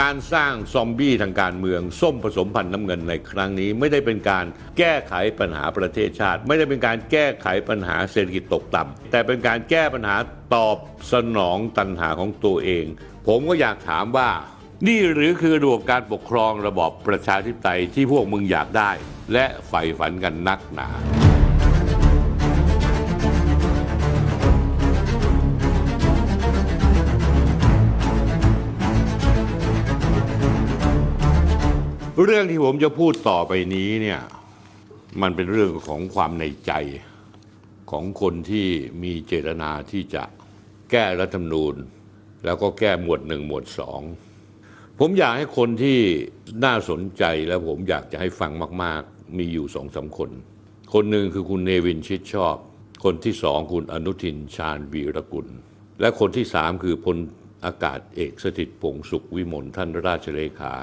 การสร้างซอมบี้ทางการเมือง ส้มผสมพันธุ์น้ำเงินในครั้งนี้ ไม่ได้เป็นการแก้ไขปัญหาประเทศชาติ ไม่ได้เป็นการแก้ไขปัญหาเศรษฐกิจตกต่ำแต่เป็นการแก้ปัญหาตอบสนองตัณหาของตัวเอง ผมก็อยากถามว่า นี่หรือคือระบบการปกครองระบอบประชาธิปไตยที่พวกมึงอยากได้ และใฝ่ฝันกันนักหนา เรื่องที่ผมจะพูดต่อไปนี้เนี่ยมันเป็นเรื่องของความในใจของคนที่มีเจตนาที่จะแก้รัฐธรรมนูญ แล้วก็แก้หมวดหนึ่งหมวดสองผมอยากให้คนที่น่าสนใจและผมอยากจะให้ฟังมาก ๆ มีอยู่สองสามคน คนหนึ่งคือคุณเนวินชิดชอบ คนที่สองคุณอนุทินชาญวีรกุล และคนที่สามคือพล อากาศเอกสถิตพงสุขวิมลท่านราชเลขา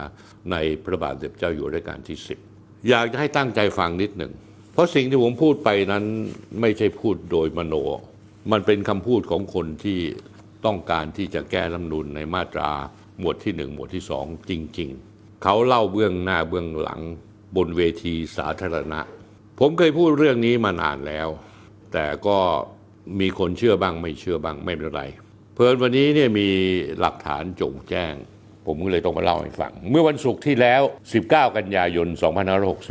ในพระบาทสมเด็จเจ้าอยู่หัวรัชกาลที่สิบอยากจะให้ตั้งใจฟังนิดหนึ่ง เพราะสิ่งที่ผมพูดไปนั้นไม่ใช่พูดโดยมโน มันเป็นคำพูดของคนที่ต้องการที่จะแก้รัฐธรรมนูญในมาตราหมวดที่หนึ่งหมวดที่สองจริง ๆ เขาเล่าเบื้องหน้าเบื้องหลังบนเวทีสาธารณะ ผมเคยพูดเรื่องนี้มานานแล้ว แต่ก็มีคนเชื่อบ้างไม่เชื่อบ้างไม่เป็นไร เพลินวันนี้เนี่ยมีหลักฐานจงแจ้ง ผมก็เลยต้องมาเล่าให้ฟัง เมื่อวันศุกร์ที่แล้ว 19 กันยายน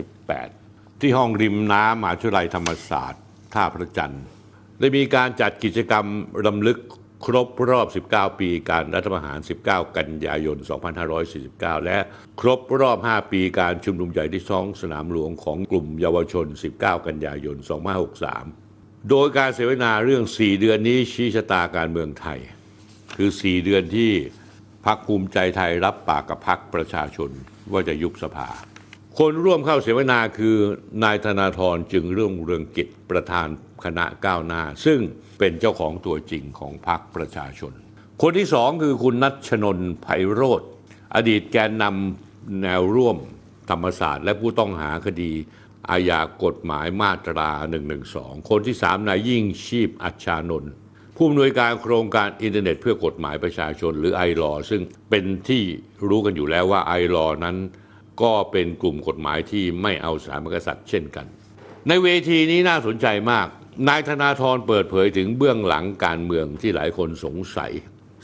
2568 ที่ห้องริมน้ำมหาวิทยาลัยธรรมศาสตร์ท่าพระจันทร์ได้มีการจัดกิจกรรมรำลึกครบรอบ 19 ปีการรัฐประหาร 19 กันยายน 2549 และครบรอบ 5 ปีการชุมนุมใหญ่ที่ท้องสนามหลวงของกลุ่มเยาวชน 19 กันยายน 2563 โดยการเสวนาเรื่อง 4 เดือนนี้ชี้ชะตาการเมืองไทย คือ 4 เดือนที่พักภูมิใจไทยรับปากกับพักประชาชนว่าจะยุบสภา คนร่วมเข้าเสวนาคือนายธนาธรจึงเรื่องเรืองกิจประธานคณะก้าวหน้า ซึ่งเป็นเจ้าของตัวจริงของพรรคประชาชน คนที่สองคือคุณนัชชนนไพโรธอดีตแกนนำแนวร่วมธรรมศาสตร์ และผู้ต้องหาคดี อาญากฎหมายมาตรา 112 คนที่สามนายยิ่งชีพอัชชานนท์ผู้อำนวยการโครงการอินเทอร์เน็ตเพื่อกฎหมายประชาชนหรือไอรอซึ่งเป็นที่รู้กันอยู่แล้วว่าไอรอนั้น ก็เป็นกลุ่มกฎหมายที่ไม่เอาสาบันกษัตริย์เช่นกัน ในเวทีนี้น่าสนใจมาก นายธนาธรเปิดเผยถึงเบื้องหลังการเมืองที่หลายคนสงสัย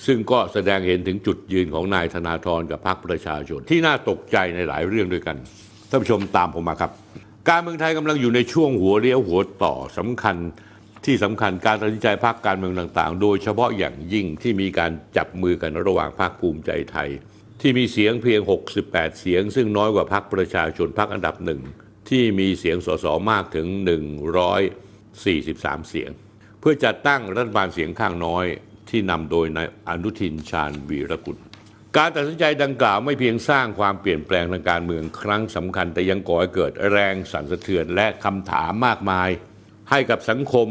ซึ่งก็แสดงเห็นถึงจุดยืนของนายธนาธรกับพรรคประชาชนที่น่าตกใจในหลายเรื่องด้วยกันท่านผู้ชมตามผมมาครับ การเมืองไทยกำลังอยู่ในช่วงหัวเลี้ยวหัวต่อสำคัญที่สำคัญการตัดสินใจพรรคการเมืองต่างๆ โดยเฉพาะอย่างยิ่งที่มีการจับมือกันระหว่างพรรคภูมิใจไทย ที่มีเสียงเพียง 68 เสียง ซึ่งน้อยกว่าพรรคประชาชนพรรคอันดับหนึ่งที่มีเสียงสสมากถึง 143 เสียง เพื่อจัดตั้งรัฐบาลเสียงข้างน้อยที่นำโดยนายอนุทินชาญวีรกุล การตัดสินใจดังกล่าวไม่เพียงสร้างความเปลี่ยนแปลงทางการเมืองครั้งสำคัญ แต่ยังก่อให้เกิดแรงสั่นสะเทือนและคำถามมากมาย ให้กับสังคม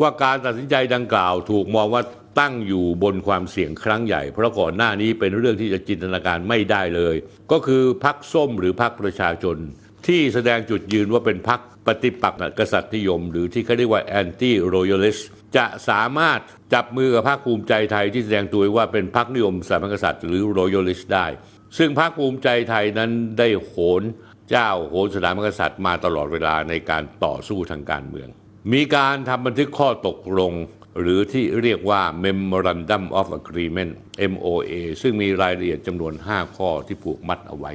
ว่าการตัดสินใจดังกล่าว ถูกมองว่าตั้งอยู่บนความเสี่ยงครั้งใหญ่ เพราะก่อนหน้านี้เป็นเรื่องที่จะจินตนาการไม่ได้เลย ก็คือพักส้มหรือพักประชาชน ที่แสดงจุดยืนว่าเป็นพัก ปฏิปักษ์กษัตริย์นิยม หรือที่เขาเรียกว่า anti royalist จะสามารถจับมือกับพรรคภูมิใจไทยที่แสดงตัวว่าเป็นพรรคนิยมสถาบันกษัตริย์หรือ royalist ได้ ซึ่งพรรคภูมิใจไทยนั้นได้โหนเจ้าโหนสถาบันกษัตริย์มาตลอดเวลาในการต่อสู้ทางการเมือง มีการทำบันทึกข้อตกลง หรือที่เรียกว่า Memorandum of Agreement MOA ซึ่งมีรายละเอียดจำนวน 5 ข้อที่ผูกมัดเอาไว้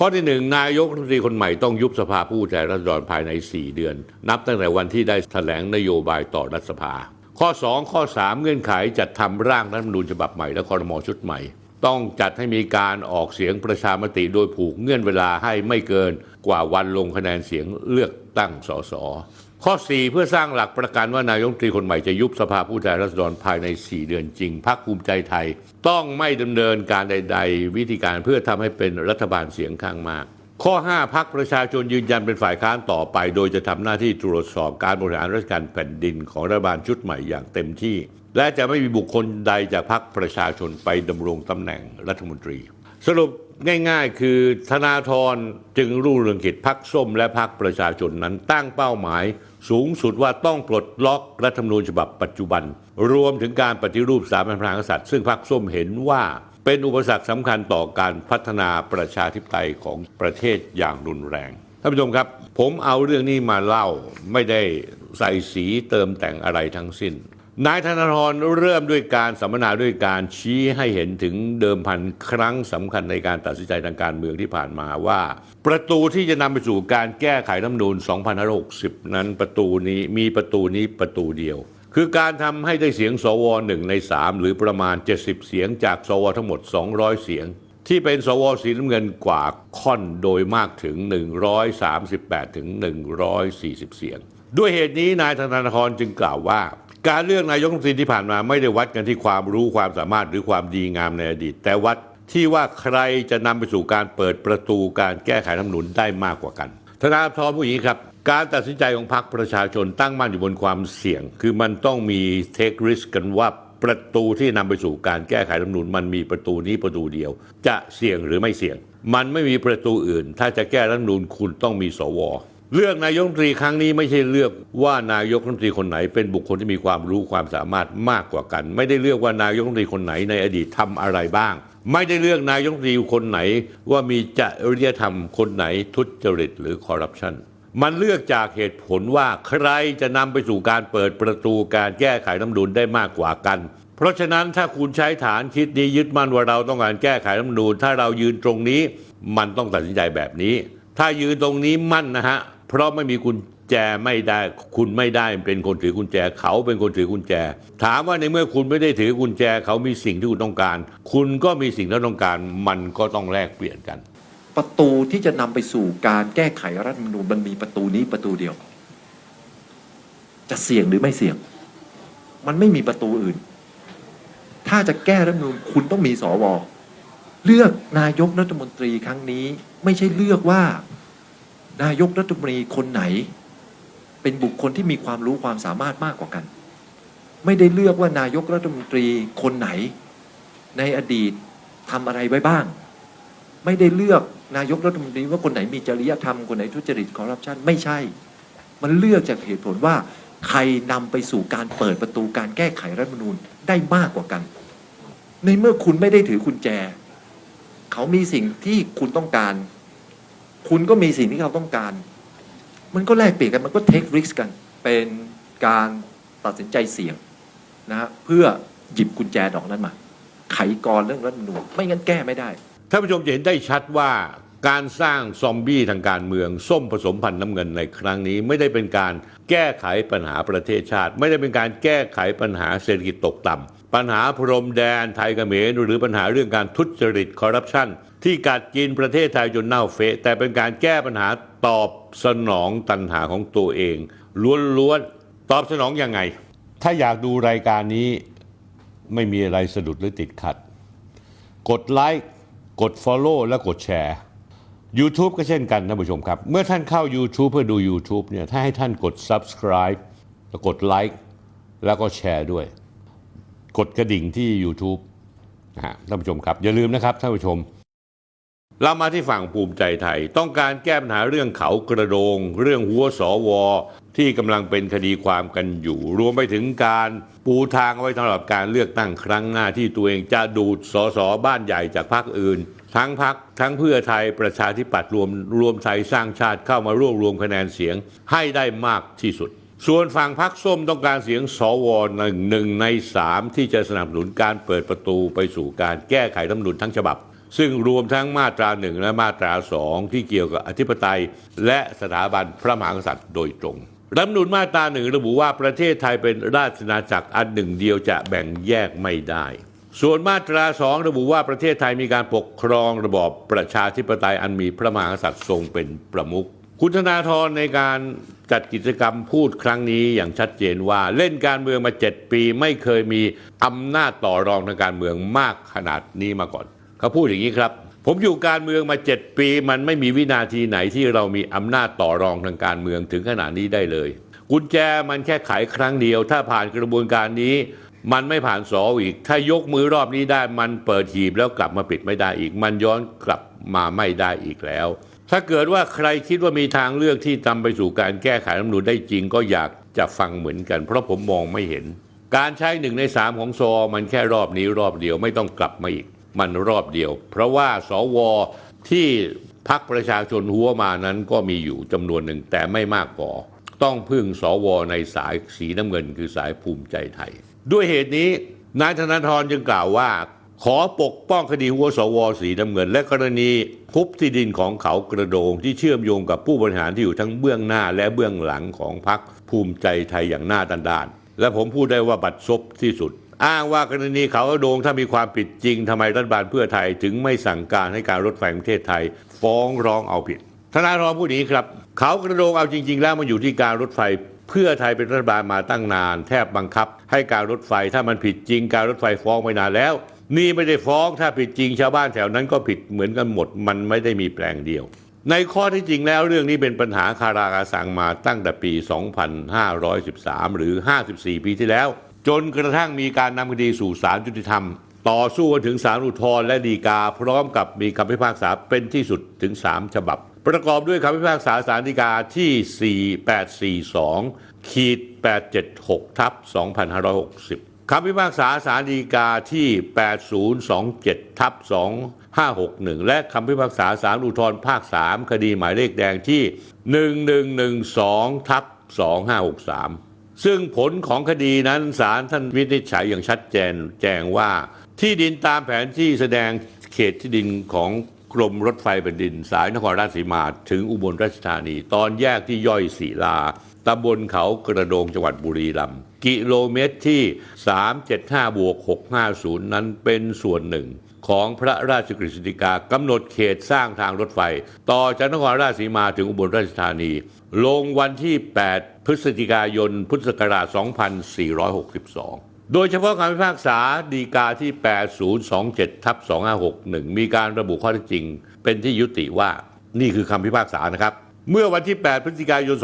ข้อที่หนึ่งนายกรัฐมนตรีคนใหม่ต้องยุบสภาผู้แทนราษฎรภายใน 4 เดือน นับตั้งแต่วันที่ได้แถลงนโยบายต่อรัฐสภา ข้อ 2 ข้อ 3 เงื่อนไขจัดทำร่างรัฐธรรมนูญฉบับใหม่และคอรมอชุดใหม่ ต้องจัดให้มีการออกเสียงประชามติโดยผูกเงื่อนเวลาให้ไม่เกินกว่าวันลงคะแนนเสียงเลือกตั้งสส ข้อ 4 เพื่อสร้างหลักประกันว่านายกรัฐมนตรีคนใหม่จะยุบสภาผู้แทนราษฎรภายใน 4 เดือนจริงพรรคภูมิใจไทย ต้องไม่ดำเนินการใด ๆ วิธีการเพื่อทำให้เป็นรัฐบาลเสียงข้างมาก ข้อ 5พักประชาชนยืนยันเป็นฝ่ายค้านต่อไป โดยจะทำหน้าที่ตรวจสอบการบริหารราชการแผ่นดินของรัฐบาลชุดใหม่อย่างเต็มที่ และจะไม่มีบุคคลใดจากพักประชาชนไปดำรงตำแหน่งรัฐมนตรี สรุป ง่าย ๆ คือธนาธรจึงรุ่งเรืองกิจพักส้มและพักประชาชนนั้นตั้งเป้าหมาย สูงสุดว่าต้องปลดล็อกรัฐธรรมนูญฉบับปัจจุบัน รวมถึงการปฏิรูปสถาบันพระมหากษัตริย์ซึ่งพักส้มเห็นว่าเป็นอุปสรรคสำคัญต่อการพัฒนาประชาธิปไตยของประเทศอย่างรุนแรงท่านผู้ชมครับ ผมเอาเรื่องนี้มาเล่าไม่ได้ใส่สีเติมแต่งอะไรทั้งสิ้น นายธนาธรเริ่มด้วยการสัมมนาด้วยการชี้ให้เห็นถึงเดิมพันครั้งสำคัญในการตัดสินใจทางการเมืองที่ผ่านมาว่า ประตูที่จะนำไปสู่การแก้ไขรัฐธรรมนูญ2560 นั้นประตูนี้มีประตูนี้ประตูเดียว คือการทำให้ได้เสียงสวหนึ่งใน 3 หรือประมาณ 70 เสียงจากสวทั้งหมด 200 เสียง ที่เป็นสวสีน้ำเงินกว่าค่อนโดยมากถึง 138ถึง140 เสียง ด้วยเหตุนี้นายธนาธรจึงกล่าวว่า การเลือกนายกรัฐมนตรีที่ผ่านมาไม่ได้วัดกันที่ความรู้ความสามารถหรือความดีงามในอดีต แต่วัดที่ว่าใครจะนำไปสู่การเปิดประตูการแก้ไขรัฐมนูญได้มากกว่ากันธนาธรผู้หญิงครับ การตัดสินใจของพรรคประชาชนตั้งมั่นอยู่บนความเสี่ยง คือมันต้องมีเทคริสกันว่าประตูที่นำไปสู่การแก้ไขรัฐมนูญมันมีประตูนี้ประตูเดียว จะเสี่ยงหรือไม่เสี่ยง มันไม่มีประตูอื่น ถ้าจะแก้รัฐมนูญคุณต้องมีสว เลือกนายกรัฐมนตรีครั้งนี้ไม่ใช่เลือกว่านายกรัฐมนตรีคนไหน เป็นบุคคลที่มีความรู้ความสามารถมากกว่ากัน ไม่ได้เลือกว่านายกรัฐมนตรีคนไหนในอดีตทำอะไรบ้าง ไม่ได้เลือกนายกรัฐมนตรีคนไหน ว่ามีจริยธรรมคนไหนทุจริตหรือคอร์รัปชันมันเลือกจากเหตุผลว่าใครจะนำไปสู่การเปิดประตูการแก้ไขรัฐธรรมนูญได้มากกว่ากัน เพราะฉะนั้นถ้าคุณใช้ฐานคิดนี้ยึดมั่นว่าเราต้องการแก้ไขรัฐมนูญถ้าเรายืนตรงนี้ มันต้องตัดสินใจแบบนี้ ถ้ายืนตรงนี้มั่นนะฮะ เพราะไม่มีกุญแจไม่ได้ คุณไม่ได้เป็นคนถือกุญแจ เขาเป็นคนถือกุญแจ ถามว่าในเมื่อคุณไม่ได้ถือกุญแจ เขามีสิ่งที่คุณต้องการ คุณก็มีสิ่งที่ต้องการ มันก็ต้องแลกเปลี่ยนกัน ประตูที่จะนำไปสู่การแก้ไขรัฐธรรมนูญมันมีประตูนี้ประตูเดียว จะเสี่ยงหรือไม่เสี่ยง มันไม่มีประตูอื่น ถ้าจะแก้รัฐธรรมนูญคุณต้องมีสวเลือกนายกรัฐมนตรีครั้งนี้ ไม่ใช่เลือกว่า นายกรัฐมนตรีคนไหน เป็นบุคคลที่มีความรู้ความสามารถมากกว่ากัน ไม่ได้เลือกว่านายกรัฐมนตรีคนไหน ในอดีตทำอะไรไว้บ้าง ไม่ได้เลือกนายกรัฐมนตรีว่าคนไหนมีจริยธรรมคนไหนทุจริตคอร์รัปชันไม่ใช่ มันเลือกจากเหตุผลว่า ใครนำไปสู่การเปิดประตูการแก้ไขรัฐมนูญได้มากกว่ากัน ในเมื่อคุณไม่ได้ถือกุญแจ เขามีสิ่งที่คุณต้องการ คุณก็มีสิ่งที่เขาต้องการ มันก็แลกเปลี่ยนกันมันก็เทคริสกันเป็นการตัดสินใจเสี่ยงนะฮะเพื่อหยิบกุญแจดอกนั้นมา ไขกรเรื่องรัฐมนูญไม่งั้นแก้ไม่ได้ท่านผู้ชมจะเห็นได้ชัดว่าการสร้างซอมบี้ทางการเมือง ส้มผสมพันธุ์น้ำเงินในครั้งนี้ ไม่ได้เป็นการแก้ไขปัญหาประเทศชาติ ไม่ได้เป็นการแก้ไขปัญหาเศรษฐกิจตกต่ำปัญหาพรมแดนไทยเขมรหรือปัญหาเรื่องการทุจริตคอร์รัปชัน ที่กัดกินประเทศไทยจนเน่าเฟะ แต่เป็นการแก้ปัญหาตอบสนองตัณหาของตัวเอง ล้วนๆ ตอบสนองยังไง ถ้าอยากดูรายการนี้ไม่มีอะไรสะดุดหรือติดขัด กดไลค์กด Follow และกดแชร์ YouTube ก็เช่นกันท่านผู้ชมครับ เมื่อท่านเข้า YouTube เพื่อดู YouTube เนี่ยถ้าให้ท่านกด Subscribe แล้วกดไลค์แล้วก็แชร์ด้วย กดกระดิ่งที่ YouTube นะฮะท่านผู้ชมครับ อย่าลืมนะครับท่านผู้ชม เรามาที่ฝั่งภูมิใจไทย ต้องการแก้ปัญหาเรื่องเขากระโดง เรื่องหัวสวที่กำลังเป็นคดีความกันอยู่ รวมไปถึงการปูทางไว้สำหรับการเลือกตั้งครั้งหน้าที่ตัวเองจะดูดสสบ้านใหญ่จากพรรคอื่น ทั้งพรรคทั้งเพื่อไทยประชาธิปัตย์รวมรวมไทยสร้างชาติเข้ามารวบรวมคะแนนเสียงให้ได้มากที่สุด ส่วนฝั่งพรรคส้มต้องการเสียงสวหนึ่งหนึ่งในสามที่จะสนับสนุนการเปิดประตูไปสู่การแก้ไขรัฐมนูญทั้งฉบับ ซึ่งรวมทั้งมาตราหนึ่งและมาตราสองที่เกี่ยวกับอธิปไตย และสถาบันพระมหากษัตริย์โดยตรงรัฐมนูญมาตราหนึ่งระบุว่าประเทศไทยเป็นราชอาณาจักรอันหนึ่งเดียวจะแบ่งแยกไม่ได้ ส่วนมาตราสองระบุว่าประเทศไทยมีการปกครองระบอบประชาธิปไตยอันมีพระมหากษัตริย์ทรงเป็นประมุขคุณธนาธรในการจัดกิจกรรมพูดครั้งนี้อย่างชัดเจนว่าเล่นการเมืองมา 7 ปีไม่เคยมีอำนาจต่อรองทางการเมืองมากขนาดนี้มาก่อน เขาพูดอย่างนี้ครับ ผมอยู่การเมืองมา 7 ปี มันไม่มีวินาทีไหนที่เรามีอำนาจต่อรองทางการเมืองถึงขนาดนี้ได้เลย กุญแจมันแค่ไขครั้งเดียว ถ้าผ่านกระบวนการนี้ มันไม่ผ่านสออีก ถ้ายกมือรอบนี้ได้มันเปิดหีบแล้วกลับมาปิดไม่ได้อีก มันย้อนกลับมาไม่ได้อีกแล้ว ถ้าเกิดว่าใครคิดว่ามีทางเลือกที่นำไปสู่การแก้ไขรัฐมนูญได้จริงก็อยากจะฟังเหมือนกัน เพราะผมมองไม่เห็น การใช้หนึ่งในสามของซอมันแค่รอบนี้รอบเดียวไม่ต้องกลับมาอีก มันรอบเดียว เพราะว่าสวที่พักประชาชนหัวมานั้นก็มีอยู่จำนวนหนึ่งแต่ไม่มากพอต้องพึ่งสวในสายสีน้ำเงินคือสายภูมิใจไทย ด้วยเหตุนี้นายธนาธรจึงกล่าวว่า ขอปกป้องคดีหัวสวสีน้ำเงิน และกรณีคุบที่ดินของเขากระโดง ที่เชื่อมโยงกับผู้บริหารที่อยู่ทั้งเบื้องหน้าและเบื้องหลังของพรรคภูมิใจไทยอย่างหน้าด้านๆและผมพูดได้ว่าบัดซบที่สุด อ้างว่ากรณีเขากระโดงถ้ามีความผิดจริงทำไมรัฐบาลเพื่อไทยถึงไม่สั่งการให้การรถไฟประเทศไทย ฟ้องร้องเอาผิดธนาธรพูดอย่างนี้ครับ เขากระโดงเอาจริง ๆ แล้วมันอยู่ที่การรถไฟเพื่อไทยเป็นรัฐบาลมาตั้งนาน แทบบังคับ ให้การรถไฟถ้ามันผิดจริง การรถไฟฟ้องไปนานแล้ว นี่ไม่ได้ฟ้องถ้าผิดจริงชาวบ้านแถวนั้นก็ผิดเหมือนกันหมด มันไม่ได้มีแปลงเดียว ในข้อที่จริงแล้วเรื่องนี้เป็นปัญหาคาราคาซังมาตั้งแต่ปี 2513 หรือ 54 ปีที่แล้ว จนกระทั่งมีการนำคดีสู่ศาลยุติธรรม ต่อสู้กันถึงศาลอุทธรณ์และฎีกา พร้อมกับมีคำพิพากษาเป็นที่สุดถึง 3 ฉบับ ประกอบด้วยคำพิพากษาศาลฎีกาที่ 4842 ขีด 876 ทับ 2560 คำพิพากษาศาลฎีกาที่ 8027 ทับ 2561 และคำพิพากษาศาลอุทธรณ์ภาค 3 คดีหมายเลขแดงที่ 1112 ทับ 2563 ซึ่งผลของคดีนั้นศาลท่านวินิจฉัยอย่างชัดเจนแจ้งว่า ที่ดินตามแผนที่แสดงเขตที่ดินของกรมรถไฟแผ่นดิน สายนครราชสีมาถึงอุบลราชธานี ตอนแยกที่ย่อยศิลาตำบลเขากระโดงจังหวัดบุรีรัมย์กิโลเมตรที่ 375บวก650 นั้นเป็นส่วนหนึ่ง ของพระราชกฤษฎีกากำหนดเขตสร้างทางรถไฟ ต่อจากนครราชสีมาถึงอุบลราชธานี ลงวันที่ 8 พฤศจิกายน พุทธศักราช 2462โดยเฉพาะคำพิพากษาดีกาที่ 8027ทับ2561 มีการระบุข้อเท็จจริง เป็นที่ยุติว่านี่คือคำพิพากษานะครับ เมื่อวันที่ 8 พฤศจิกายน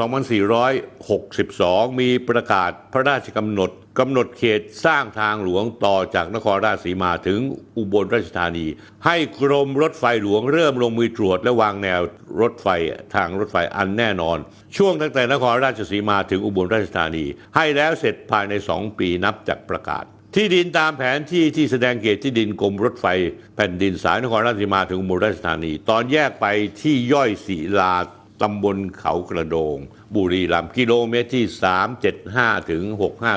2462 มีประกาศพระราชกำหนด กำหนดเขตสร้างทางหลวงต่อจากนครราชสีมาถึงอุบลราชธานี ให้กรมรถไฟหลวงเริ่มลงมือตรวจและวางแนวรถไฟทางรถไฟอันแน่นอน ช่วงตั้งแต่นครราชสีมาถึงอุบลราชธานี ให้แล้วเสร็จภายใน 2 ปีนับจากประกาศ ที่ดินตามแผนที่ที่แสดงเขตที่ดินกรมรถไฟ แผ่นดินสายนครราชสีมาถึงอุบลราชธานี ตอนแยกไปที่ย่อยศิลาตำบลเขากระโดง บุรีรัมย์กิโลเมตรที่ 375ถึง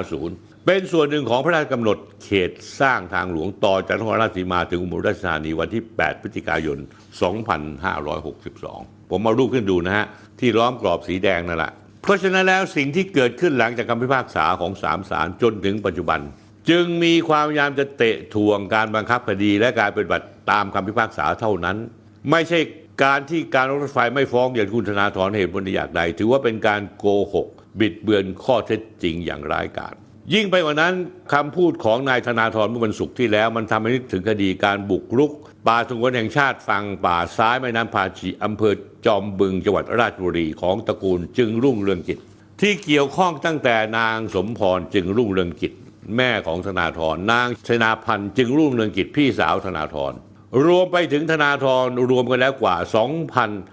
650 เป็นส่วนหนึ่งของพระราชกำหนดเขตสร้างทางหลวงต่อจากนครราชสีมาถึงอุบลราชธานีวันที่ 8 พฤศจิกายน 2562 ผมมารูปขึ้นดูนะฮะ ที่ล้อมกรอบสีแดงนั่นแหละ เพราะฉะนั้นแล้วสิ่งที่เกิดขึ้นหลังจากคำพิพากษาของศาลศาลจนถึงปัจจุบัน จึงมีความพยายามจะเตะทวงการบังคับคดีและการปฏิบัติตามคำพิพากษาเท่านั้น ไม่ใช่การที่การรถไฟไม่ฟ้องอย่างคุณธนาธรเหตุผลอย่างใดถือว่าเป็นการโกหก บิดเบือนข้อเท็จจริงอย่างร้ายกาจ ยิ่งไปกว่านั้นคำพูดของนายธนาธรเมื่อวันศุกร์ที่แล้ว มันทำให้นึกถึงคดีการบุกรุก ป่าสงวนแห่งชาติฝั่งป่าซ้ายแม่น้ำพาชีอำเภอจอมบึงจังหวัดราชบุรีของตระกูลจึงรุ่งเรืองกิจ ที่เกี่ยวข้องตั้งแต่นางสมพรจึงรุ่งเรืองกิจ แม่ของธนาธรนางชนาพันธ์จึงรุ่งเรืองกิจพี่สาวธนาธรรวมไปถึงธนาธรรวมกันแล้วกว่า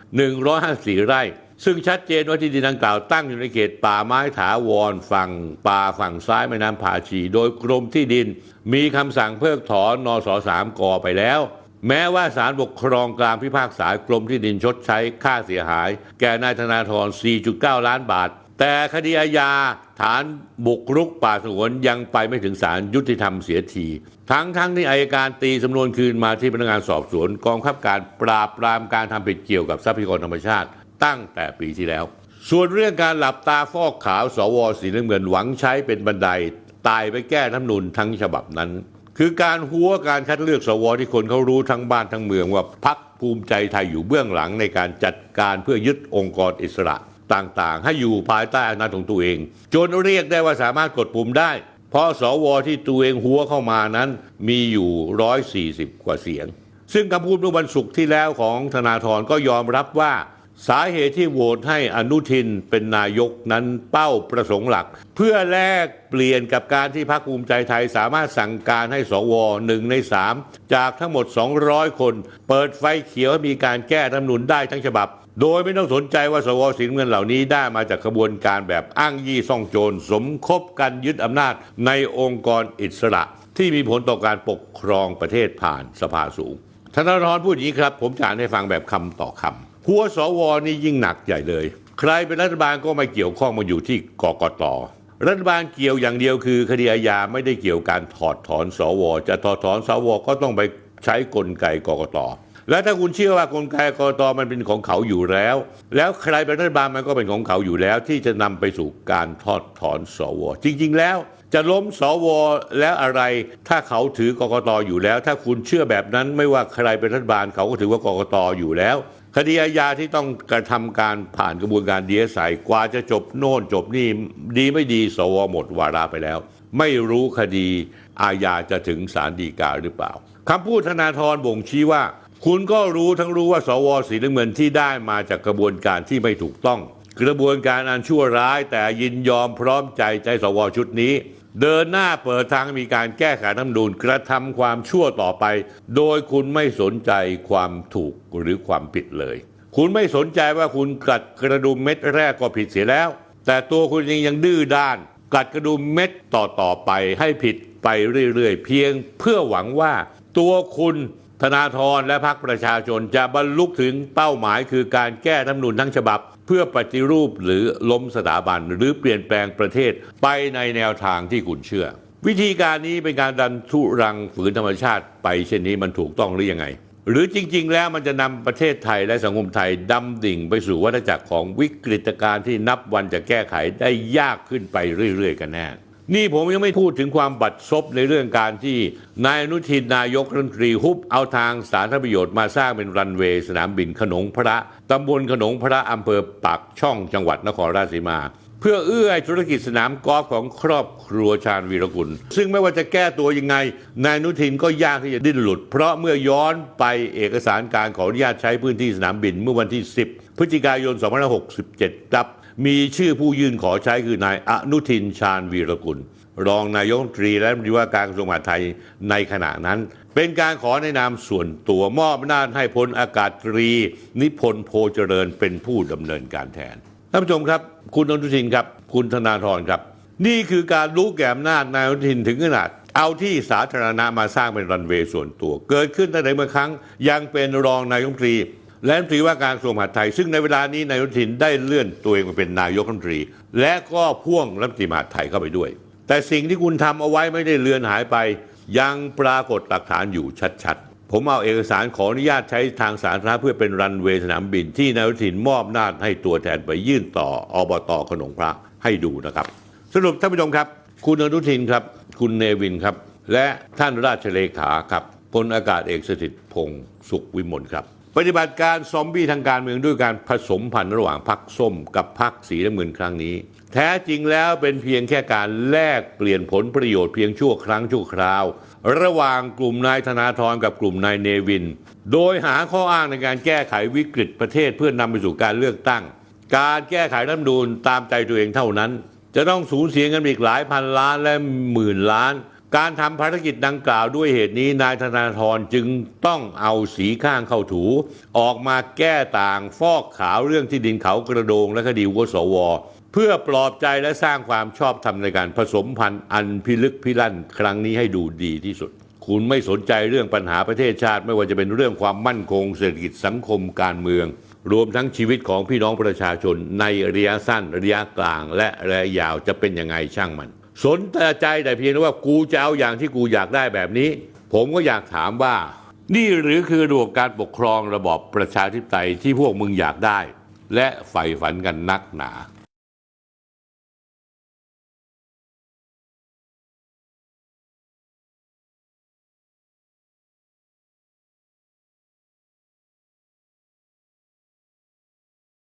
2,154 ไร่ ซึ่งชัดเจนว่าที่ดินดังกล่าวตั้งอยู่ในเขตป่าไม้ถาวรฝั่งป่าฝั่งซ้ายแม่น้ำพาชี โดยกรมที่ดินมีคำสั่งเพิกถอนนสสามกอไปแล้ว แม้ว่าศาลปกครองกลางพิพากษากรมที่ดินชดใช้ค่าเสียหาย แก่นายธนาธร 4.9 ล้านบาท แต่คดีอาญาฐานบุกรุกป่าสงวนยังไปไม่ถึงศาลยุติธรรมเสียที ทั้งทั้งที่อายการตีสำนวนคืนมาที่พนักงานสอบสวนกองบังคับการปราบปรามการทำผิดเกี่ยวกับทรัพยากรธรรมชาติ ตั้งแต่ปีที่แล้ว ส่วนเรื่องการหลับตาฟอกขาวสวสีน้ำเงินหวังใช้เป็นบันไดตายไปแก้น้ำนูนทั้งฉบับนั้น คือการหัวการคัดเลือกสวที่คนเขารู้ทั้งบ้านทั้งเมืองว่าพักภูมิใจไทยอยู่เบื้องหลังในการจัดการเพื่อยึดองค์กรอิสระต่างๆ ให้อยู่ภายใต้อำนาจของตัวเอง จนเรียกได้ว่าสามารถกดปุ่มได้ เพราะสวที่ตัวเองหัวเข้ามานั้นมีอยู่ 140 กว่าเสียง ซึ่งคำพูดเมื่อวันศุกร์ที่แล้วของธนาธรก็ยอมรับว่า สาเหตุที่โหวตให้อนุทินเป็นนายกนั้นเป้าประสงค์หลัก เพื่อแลกเปลี่ยนกับการที่พรรคภูมิใจไทยสามารถสั่งการให้สวหนึ่งในสามจากทั้งหมด 200 คน เปิดไฟเขียวให้มีการแก้รัฐธรรมนูญได้ทั้งฉบับ โดยไม่ต้องสนใจว่าสวสีน้ำเงินเหล่านี้ได้มาจากขบวนการแบบอ้างยี่ซ่องโจรสมคบกันยึดอำนาจในองค์กรอิสระ ที่มีผลต่อการปกครองประเทศผ่านสภาสูงธนาธรพูดอย่างนี้ครับ ผมจะอ่านให้ฟังแบบคำต่อคำ หัวสวนี่ยิ่งหนักใหญ่เลย ใครเป็นรัฐบาลก็ไม่เกี่ยวข้องมาอยู่ที่กกตรัฐบาลเกี่ยวอย่างเดียวคือคดีอาญาไม่ได้เกี่ยวการถอดถอนสว จะถอดถอนสวก็ต้องไปใช้กลไกกกตและถ้าคุณเชื่อว่ากลไกกกตมันเป็นของเขาอยู่แล้ว แล้วใครเป็นรัฐบาลมันก็เป็นของเขาอยู่แล้ว ที่จะนำไปสู่การถอดถอนสว จริง ๆ แล้ว จะล้มสวแล้วอะไร ถ้าเขาถือกกตอยู่แล้ว ถ้าคุณเชื่อแบบนั้นไม่ว่าใครเป็นรัฐบาลเขาก็ถือว่ากกตอยู่แล้ว คดีอาญาที่ต้องกระทำการผ่านกระบวนการดีเอสไอกว่าจะจบโน่นจบนี่ดีไม่ดีสวหมดวาระไปแล้ว ไม่รู้คดีอาญาจะถึงศาลฎีกาหรือเปล่าคำพูดธนาธรบ่งชี้ว่า คุณก็รู้ทั้งรู้ว่าสวสีน้ำเงินที่ได้มาจากกระบวนการที่ไม่ถูกต้อง กระบวนการอันชั่วร้ายแต่ยินยอมพร้อมใจใจสวชุดนี้ เดินหน้าเปิดทางมีการแก้ไขรัฐธรรมนูญกระทำความชั่วต่อไป โดยคุณไม่สนใจความถูกหรือความผิดเลย คุณไม่สนใจว่าคุณกัดกระดุมเม็ดแรกก็ผิดเสียแล้ว แต่ตัวคุณเองยังดื้อด้าน กัดกระดุมเม็ดต่อต่อๆไปให้ผิดไปเรื่อยๆ เพียงเพื่อหวังว่าตัวคุณ ธนาธรและพรรคประชาชนจะบรรลุถึงเป้าหมายคือการแก้รัฐธรรมนูญทั้งฉบับ เพื่อปฏิรูปหรือล้มสถาบันหรือเปลี่ยนแปลงประเทศไปในแนวทางที่คุณเชื่อ วิธีการนี้เป็นการดันทุรังฝืนธรรมชาติไปเช่นนี้มันถูกต้องหรือยังไง หรือจริง ๆ แล้วมันจะนำประเทศไทยและสังคมไทยดำดิ่งไปสู่วัฏจักรของวิกฤตการณ์ที่นับวันจะแก้ไขได้ยากขึ้นไปเรื่อยๆ กันแน่ นี่ผมยังไม่พูดถึงความบัดซบในเรื่องการที่นายอนุทินนายกรัฐมนตรีฮุบเอาทางสาธารณประโยชน์มาสร้างเป็นรันเวย์สนามบินขนงพระตำบลขนงพระอำเภอปากช่องจังหวัดนครราชสีมา เพื่อเอื้อธุรกิจสนามกอล์ฟของครอบครัวชาญวีรกุล ซึ่งไม่ว่าจะแก้ตัวยังไง นายอนุทินก็ยากที่จะดิ้นหลุด เพราะเมื่อย้อนไปเอกสารการขออนุญาตใช้พื้นที่สนามบินเมื่อวันที่ 10 พฤศจิกายน 2567 ครับ มีชื่อผู้ยื่นขอใช้คือนายอนุทินชาญวีรกุล รองนายกรัฐมนตรีและรัฐมนตรีว่าการกระทรวงมหาดไทยในขณะนั้น เป็นการขอในนามส่วนตัวมอบอำนาจให้พลอากาศตรี นิพนธ์โพเจริญเป็นผู้ดำเนินการแทนท่านผู้ชมครับ คุณอนุทินครับ คุณธนาธรครับ นี่คือการรู้แก่อำนาจนายอนุทินถึงขนาดเอาที่สาธารณะมาสร้างเป็นรันเวย์ส่วนตัว เกิดขึ้นตั้งแต่เมื่อครั้งยังเป็นรองนายกรัฐมนตรี และรัฐมนตรีว่าการกระทรวงมหาดไทย ซึ่งในเวลานี้นายอนุทินได้เลื่อนตัวเองมาเป็นนายกรัฐมนตรี และก็พ่วงรัฐมนตรีมหาดไทยเข้าไปด้วย แต่สิ่งที่คุณทำเอาไว้ไม่ได้เลือนหายไป ยังปรากฏหลักฐานอยู่ชัดๆ ผมเอาเอกสารขออนุญาตใช้ทางสาธารณะเพื่อเป็นรันเวย์สนามบินที่นายอนุทินมอบหน้าจให้ตัวแทนไปยื่นต่ออบตขนงพระให้ดูนะครับ สรุปท่านผู้ชมครับ คุณอนุทินครับ คุณเนวินครับ และท่านราชเลขาครับพลอากาศเอกสถิตพงศ์สุขวิมลครับ ปฏิบัติการซอมบี้ทางการเมืองด้วยการผสมพันธุ์ระหว่างพรรคส้มกับพรรคสีน้ำเงินครั้งนี้ แท้จริงแล้วเป็นเพียงแค่การแลกเปลี่ยนผลประโยชน์เพียงชั่วครั้งชั่วคราว ระหว่างกลุ่มนายธนาธรกับกลุ่มนายเนวิน โดยหาข้ออ้างในการแก้ไขวิกฤตประเทศเพื่อนำไปสู่การเลือกตั้ง การแก้ไขรัฐธรรมนูญตามใจตัวเองเท่านั้น จะต้องสูญเสียเงินอีกหลายพันล้านและหมื่นล้าน การทำภารกิจดังกล่าวด้วยเหตุนี้นายธนาธรจึงต้องเอาสีข้างเข้าถู ออกมาแก้ต่างฟอกขาวเรื่องที่ดินเขากระโดงและคดีวสว เพื่อปลอบใจและสร้างความชอบธรรมในการผสมพันธุ์อันพิลึกพิลั่นครั้งนี้ให้ดูดีที่สุด คุณไม่สนใจเรื่องปัญหาประเทศชาติ ไม่ว่าจะเป็นเรื่องความมั่นคงเศรษฐกิจสังคมการเมือง รวมทั้งชีวิตของพี่น้องประชาชนในระยะสั้นระยะกลาง และระยะยาวจะเป็นยังไงช่างมัน สนใจแต่เพียงว่ากูจะเอาอย่างที่กูอยากได้แบบนี้ ผมก็อยากถามว่า นี่หรือคือระบบการปกครองระบอบประชาธิปไตยที่พวกมึงอยากได้ และใฝ่ฝันกันนักหนา